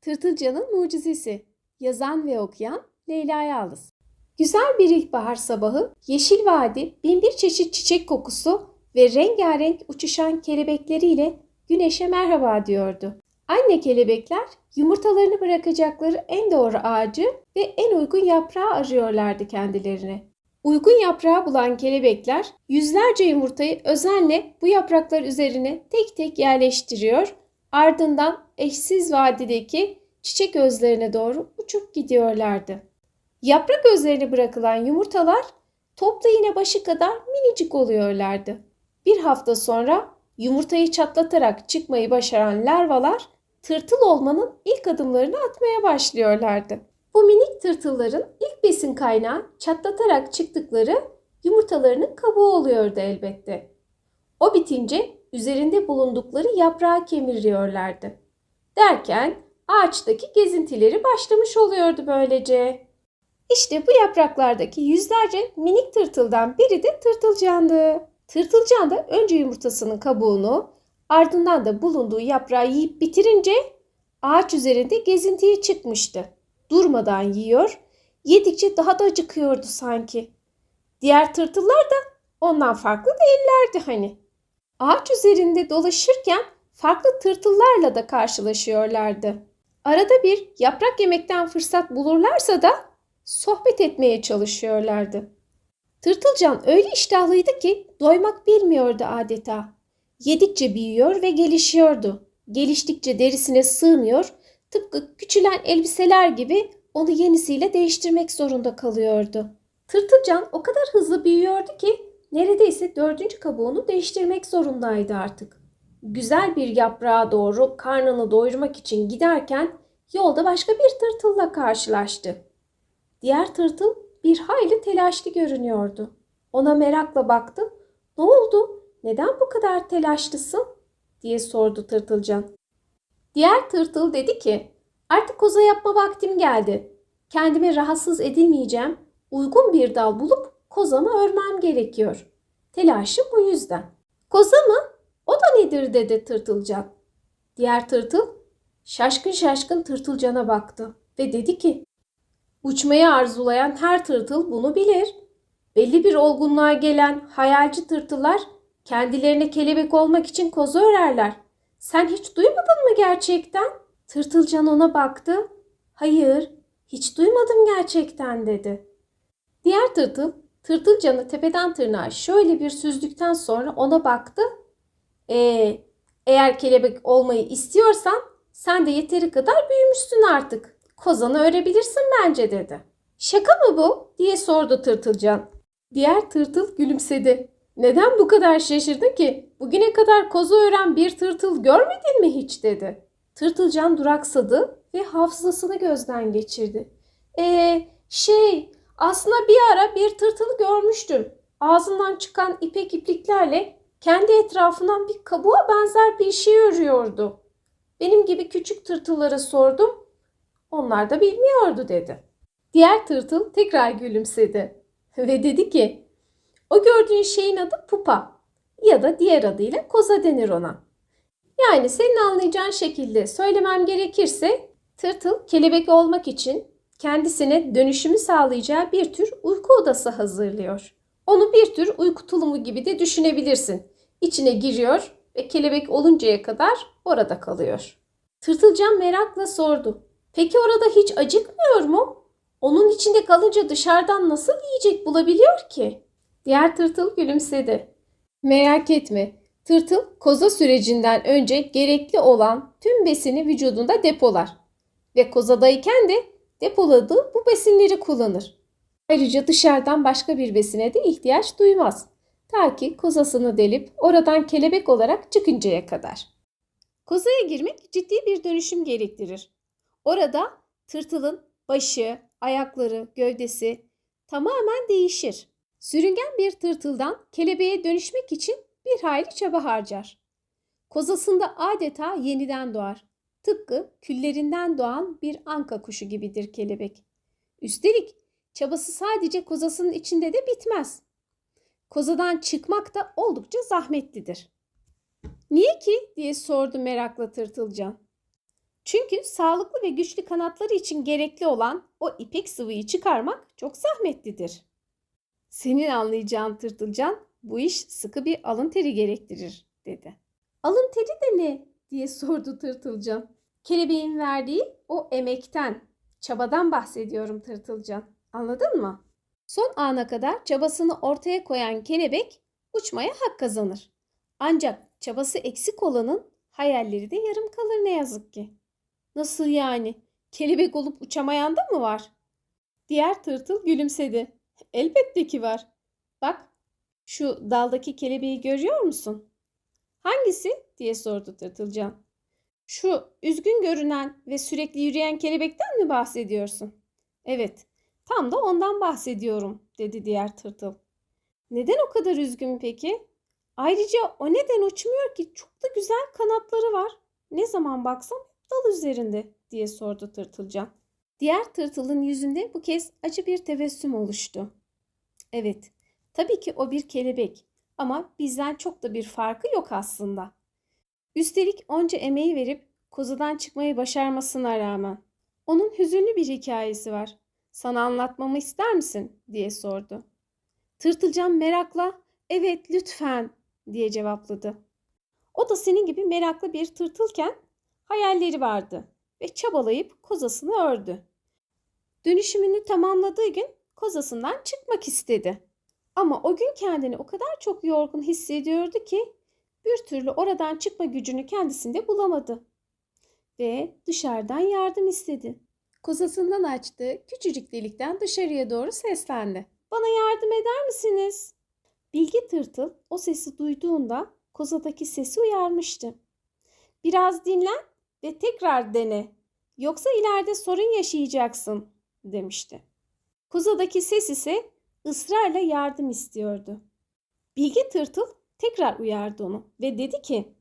Tırtılcanın Mucizesi Yazan ve okuyan Leyla Yalız Güzel bir ilkbahar sabahı, yeşil vadi, binbir çeşit çiçek kokusu ve rengarenk uçuşan kelebekleriyle güneşe merhaba diyordu. Anne kelebekler yumurtalarını bırakacakları en doğru ağacı ve en uygun yaprağı arıyorlardı kendilerine. Uygun yaprağı bulan kelebekler yüzlerce yumurtayı özenle bu yapraklar üzerine tek tek yerleştiriyor, ardından eşsiz vadideki çiçek özlerine doğru uçup gidiyorlardı. Yaprak özlerine bırakılan yumurtalar topla iğne başı kadar minicik oluyorlardı. Bir hafta sonra yumurtayı çatlatarak çıkmayı başaran larvalar tırtıl olmanın ilk adımlarını atmaya başlıyorlardı. Bu minik tırtılların ilk besin kaynağı çatlatarak çıktıkları yumurtalarının kabuğu oluyordu elbette. O bitince üzerinde bulundukları yaprağı kemiriyorlardı. Derken ağaçtaki gezintileri başlamış oluyordu böylece. İşte bu yapraklardaki yüzlerce minik tırtıldan biri de tırtılcandı. Tırtılcan da önce yumurtasının kabuğunu ardından da bulunduğu yaprağı yiyip bitirince ağaç üzerinde gezintiye çıkmıştı. Durmadan yiyor, yedikçe daha da acıkıyordu sanki. Diğer tırtıllar da ondan farklı değillerdi hani. Ağaç üzerinde dolaşırken farklı tırtıllarla da karşılaşıyorlardı. Arada bir yaprak yemekten fırsat bulurlarsa da sohbet etmeye çalışıyorlardı. Tırtılcan öyle iştahlıydı ki doymak bilmiyordu adeta. Yedikçe büyüyor ve gelişiyordu. Geliştikçe derisine sığmıyor, tıpkı küçülen elbiseler gibi onu yenisiyle değiştirmek zorunda kalıyordu. Tırtılcan o kadar hızlı büyüyordu ki neredeyse dördüncü kabuğunu değiştirmek zorundaydı artık. Güzel bir yaprağa doğru karnını doyurmak için giderken yolda başka bir tırtılla karşılaştı. Diğer tırtıl bir hayli telaşlı görünüyordu. Ona merakla baktı. Ne oldu? Neden bu kadar telaşlısın? diye sordu tırtılcan. Diğer tırtıl dedi ki, artık koza yapma vaktim geldi. Kendime rahatsız edilmeyeceğim. Uygun bir dal bulup kozamı örmem gerekiyor. Telaşım bu yüzden. Koza mı? O da nedir dedi tırtılcan. Diğer tırtıl şaşkın şaşkın tırtılcana baktı ve dedi ki, Uçmayı arzulayan her tırtıl bunu bilir. Belli bir olgunluğa gelen hayalci tırtıllar kendilerine kelebek olmak için koza örerler. Sen hiç duymadın mı gerçekten? Tırtılcan ona baktı. Hayır, hiç duymadım gerçekten dedi. Diğer tırtıl tırtılcanı tepeden tırnağa şöyle bir süzdükten sonra ona baktı. Ee, eğer kelebek olmayı istiyorsan sen de yeteri kadar büyümüşsün artık. Kozanı örebilirsin bence dedi. Şaka mı bu? diye sordu tırtılcan. Diğer tırtıl gülümsedi. Neden bu kadar şaşırdın ki? Bugüne kadar koza ören bir tırtıl görmedin mi hiç dedi. Tırtılcan duraksadı ve hafızasını gözden geçirdi. Ee, şey, aslında bir ara bir tırtılı görmüştüm. Ağzından çıkan ipek ipliklerle kendi etrafından bir kabuğa benzer bir şey örüyordu. Benim gibi küçük tırtıllara sordum. Onlar da bilmiyordu dedi. Diğer tırtıl tekrar gülümsedi ve dedi ki o gördüğün şeyin adı pupa ya da diğer adıyla koza denir ona. Yani senin anlayacağın şekilde söylemem gerekirse tırtıl kelebek olmak için kendisine dönüşümü sağlayacağı bir tür uyku odası hazırlıyor. Onu bir tür uyku tulumu gibi de düşünebilirsin. İçine giriyor ve kelebek oluncaya kadar orada kalıyor. Tırtılcan merakla sordu. Peki orada hiç acıkmıyor mu? Onun içinde kalınca dışarıdan nasıl yiyecek bulabiliyor ki? Diğer tırtıl gülümsedi. Merak etme. Tırtıl koza sürecinden önce gerekli olan tüm besini vücudunda depolar. Ve kozadayken de depoladığı bu besinleri kullanır. Ayrıca dışarıdan başka bir besine de ihtiyaç duymaz. Ta ki kozasını delip oradan kelebek olarak çıkıncaya kadar. Kozaya girmek ciddi bir dönüşüm gerektirir. Orada tırtılın başı, ayakları, gövdesi tamamen değişir. Sürüngen bir tırtıldan kelebeğe dönüşmek için bir hayli çaba harcar. Kozasında adeta yeniden doğar. Tıpkı küllerinden doğan bir anka kuşu gibidir kelebek. Üstelik çabası sadece kozasının içinde de bitmez. Kozadan çıkmak da oldukça zahmetlidir. Niye ki diye sordu merakla tırtılcan. Çünkü sağlıklı ve güçlü kanatları için gerekli olan o ipek sıvıyı çıkarmak çok zahmetlidir. Senin anlayacağın tırtılcan bu iş sıkı bir alın teri gerektirir dedi. Alın teri de ne diye sordu tırtılcan. Kelebeğin verdiği o emekten, çabadan bahsediyorum tırtılcan. Anladın mı? Son ana kadar çabasını ortaya koyan kelebek uçmaya hak kazanır. Ancak çabası eksik olanın hayalleri de yarım kalır ne yazık ki. Nasıl yani? Kelebek olup uçamayan da mı var? Diğer tırtıl gülümsedi. Elbette ki var. Bak şu daldaki kelebeği görüyor musun? Hangisi? diye sordu tırtılcan. Şu üzgün görünen ve sürekli yürüyen kelebekten mi bahsediyorsun? Evet, tam da ondan bahsediyorum, dedi diğer tırtıl. Neden o kadar üzgün peki? Ayrıca o neden uçmuyor ki? Çok da güzel kanatları var. Ne zaman baksam dal üzerinde, diye sordu tırtılcan. Diğer tırtılın yüzünde bu kez acı bir tebessüm oluştu. Evet, tabii ki o bir kelebek ama bizden çok da bir farkı yok aslında. Üstelik onca emeği verip kozadan çıkmayı başarmasına rağmen. Onun hüzünlü bir hikayesi var. Sana anlatmamı ister misin? diye sordu. Tırtılcan merakla evet lütfen diye cevapladı. O da senin gibi meraklı bir tırtılken hayalleri vardı ve çabalayıp kozasını ördü. Dönüşümünü tamamladığı gün kozasından çıkmak istedi. Ama o gün kendini o kadar çok yorgun hissediyordu ki bir türlü oradan çıkma gücünü kendisinde bulamadı. Ve dışarıdan yardım istedi. Kozasından açtığı küçücük delikten dışarıya doğru seslendi. Bana yardım eder misiniz? Bilge tırtıl o sesi duyduğunda kozadaki sesi uyarmıştı. Biraz dinlen ve tekrar dene. Yoksa ileride sorun yaşayacaksın demişti. Kozadaki ses ise ısrarla yardım istiyordu. Bilge tırtıl tekrar uyardı onu ve dedi ki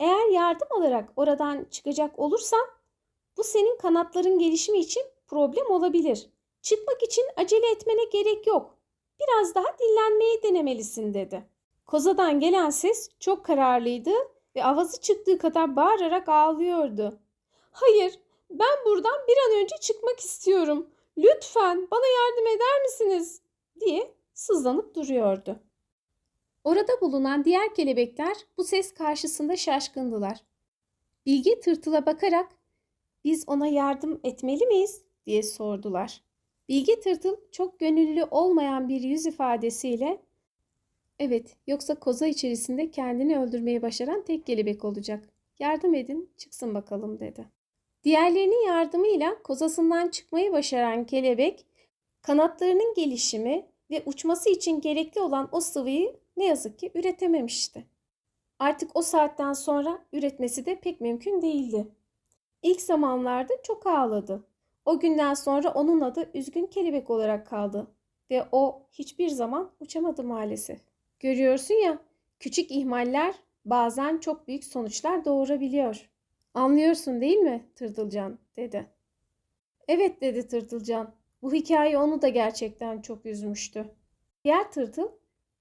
eğer yardım alarak oradan çıkacak olursan bu senin kanatların gelişimi için problem olabilir. Çıkmak için acele etmene gerek yok. Biraz daha dinlenmeyi denemelisin dedi. Kozadan gelen ses çok kararlıydı ve avazı çıktığı kadar bağırarak ağlıyordu. Hayır, ben buradan bir an önce çıkmak istiyorum. Lütfen bana yardım eder misiniz? Diye sızlanıp duruyordu. Orada bulunan diğer kelebekler bu ses karşısında şaşkındılar. Bilge tırtıla bakarak biz ona yardım etmeli miyiz diye sordular. Bilge tırtıl çok gönüllü olmayan bir yüz ifadesiyle evet yoksa koza içerisinde kendini öldürmeyi başaran tek kelebek olacak. Yardım edin çıksın bakalım dedi. Diğerlerinin yardımıyla kozasından çıkmayı başaran kelebek kanatlarının gelişimi ve uçması için gerekli olan o sıvıyı ne yazık ki üretememişti. Artık o saatten sonra üretmesi de pek mümkün değildi. İlk zamanlarda çok ağladı. O günden sonra onun adı üzgün kelebek olarak kaldı ve o hiçbir zaman uçamadı maalesef. Görüyorsun ya, küçük ihmaller bazen çok büyük sonuçlar doğurabiliyor. Anlıyorsun değil mi Tırtılcan dedi. Evet dedi Tırtılcan. Bu hikaye onu da gerçekten çok üzmüştü. Diğer tırtıl,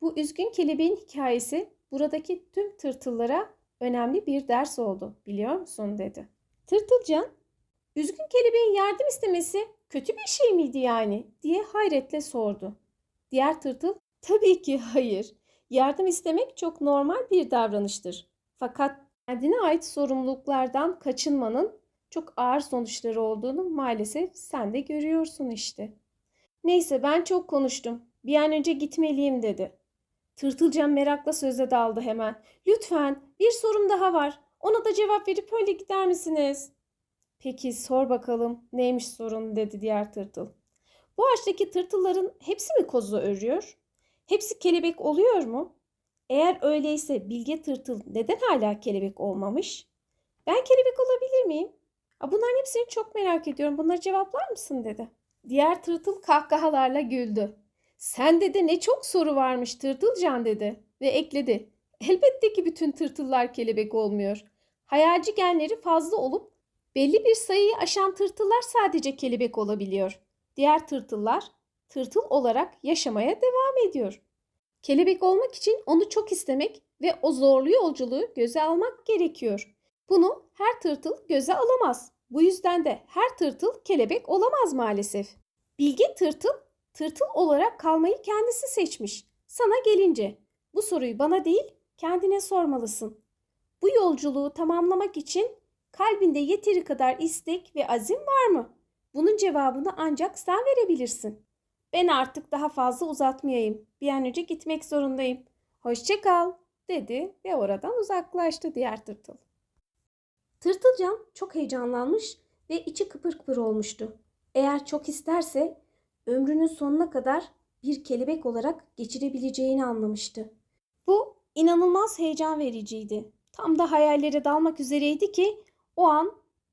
bu üzgün kelebeğin hikayesi buradaki tüm tırtıllara önemli bir ders oldu biliyor musun dedi. Tırtılcan, üzgün kelebeğin yardım istemesi kötü bir şey miydi yani diye hayretle sordu. Diğer tırtıl, tabii ki hayır. Yardım istemek çok normal bir davranıştır. Fakat kendine ait sorumluluklardan kaçınmanın çok ağır sonuçları olduğunu maalesef sen de görüyorsun işte. Neyse ben çok konuştum. Bir an önce gitmeliyim dedi. Tırtılcan merakla söze daldı hemen. Lütfen bir sorum daha var. Ona da cevap verip öyle gider misiniz? Peki sor bakalım neymiş sorun dedi diğer tırtıl. Bu ağaçtaki tırtılların hepsi mi kozu örüyor? Hepsi kelebek oluyor mu? Eğer öyleyse bilge tırtıl neden hala kelebek olmamış? Ben kelebek olabilir miyim? Bunların hepsini çok merak ediyorum. Bunları cevaplar mısın dedi. Diğer tırtıl kahkahalarla güldü. Sende de ne çok soru varmış tırtılcan dedi ve ekledi. Elbette ki bütün tırtıllar kelebek olmuyor. Hayalci genleri fazla olup belli bir sayıyı aşan tırtıllar sadece kelebek olabiliyor. Diğer tırtıllar tırtıl olarak yaşamaya devam ediyor. Kelebek olmak için onu çok istemek ve o zorlu yolculuğu göze almak gerekiyor. Bunu her tırtıl göze alamaz. Bu yüzden de her tırtıl kelebek olamaz maalesef. Bilge tırtıl, tırtıl olarak kalmayı kendisi seçmiş. Sana gelince, bu soruyu bana değil, kendine sormalısın. Bu yolculuğu tamamlamak için kalbinde yeteri kadar istek ve azim var mı? Bunun cevabını ancak sen verebilirsin. Ben artık daha fazla uzatmayayım. Bir an önce gitmek zorundayım. Hoşça kal, dedi ve oradan uzaklaştı diğer tırtıl. Tırtılcan çok heyecanlanmış ve içi kıpır kıpır olmuştu. Eğer çok isterse ömrünün sonuna kadar bir kelebek olarak geçirebileceğini anlamıştı. Bu inanılmaz heyecan vericiydi. Tam da hayallere dalmak üzereydi ki o an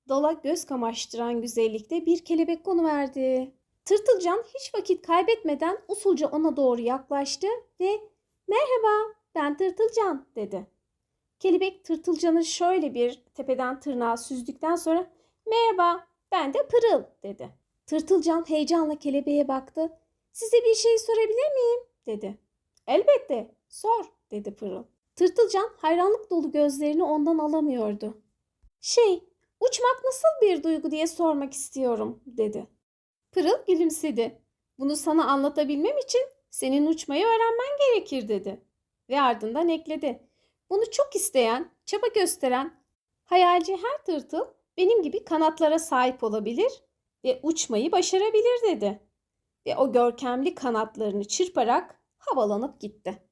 dala göz kamaştıran güzellikte bir kelebek konuverdi. Tırtılcan hiç vakit kaybetmeden usulca ona doğru yaklaştı ve "Merhaba, ben Tırtılcan." dedi. Kelebek Tırtılcan'ı şöyle bir tepeden tırnağa süzdükten sonra "Merhaba, ben de Pırıl." dedi. Tırtılcan heyecanla kelebeğe baktı. "Size bir şey sorabilir miyim?" dedi. "Elbette, sor." dedi Pırıl. Tırtılcan hayranlık dolu gözlerini ondan alamıyordu. Şey, uçmak nasıl bir duygu diye sormak istiyorum, dedi. Pırıl gülümsedi. Bunu sana anlatabilmem için senin uçmayı öğrenmen gerekir, dedi. Ve ardından ekledi. Bunu çok isteyen, çaba gösteren, hayalci her tırtıl benim gibi kanatlara sahip olabilir ve uçmayı başarabilir, dedi. Ve o görkemli kanatlarını çırparak havalanıp gitti.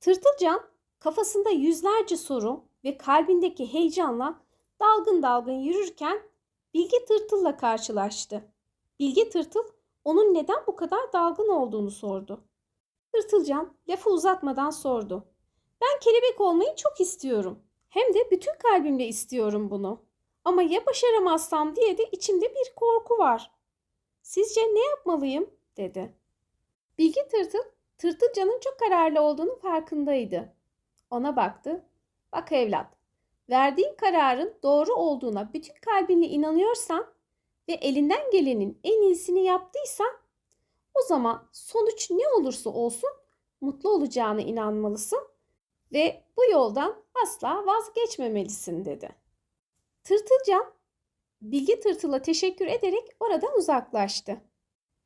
Tırtılcan kafasında yüzlerce soru ve kalbindeki heyecanla dalgın dalgın yürürken Bilge Tırtıl'la karşılaştı. Bilge Tırtıl onun neden bu kadar dalgın olduğunu sordu. Tırtılcan lafı uzatmadan sordu. Ben kelebek olmayı çok istiyorum. Hem de bütün kalbimle istiyorum bunu. Ama ya başaramazsam diye de içimde bir korku var. Sizce ne yapmalıyım? dedi. Bilge Tırtıl, Tırtılcan'ın çok kararlı olduğunu farkındaydı. Ona baktı. Bak evlat, verdiğin kararın doğru olduğuna bütün kalbinle inanıyorsan ve elinden gelenin en iyisini yaptıysan o zaman sonuç ne olursa olsun mutlu olacağına inanmalısın ve bu yoldan asla vazgeçmemelisin dedi. Tırtılcan Bilge Tırtıl'a teşekkür ederek oradan uzaklaştı.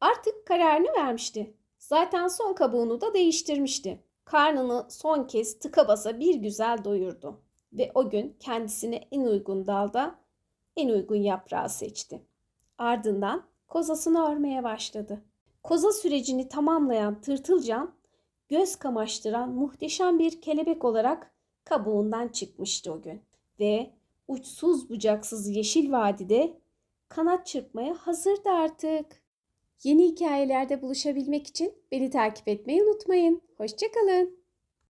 Artık kararını vermişti. Zaten son kabuğunu da değiştirmişti. Karnını son kez tıka basa bir güzel doyurdu ve o gün kendisine en uygun dalda en uygun yaprağı seçti. Ardından kozasını örmeye başladı. Koza sürecini tamamlayan tırtılcan göz kamaştıran muhteşem bir kelebek olarak kabuğundan çıkmıştı o gün ve uçsuz bucaksız yeşil vadide kanat çırpmaya hazırdı artık. Yeni hikayelerde buluşabilmek için beni takip etmeyi unutmayın. Hoşçakalın.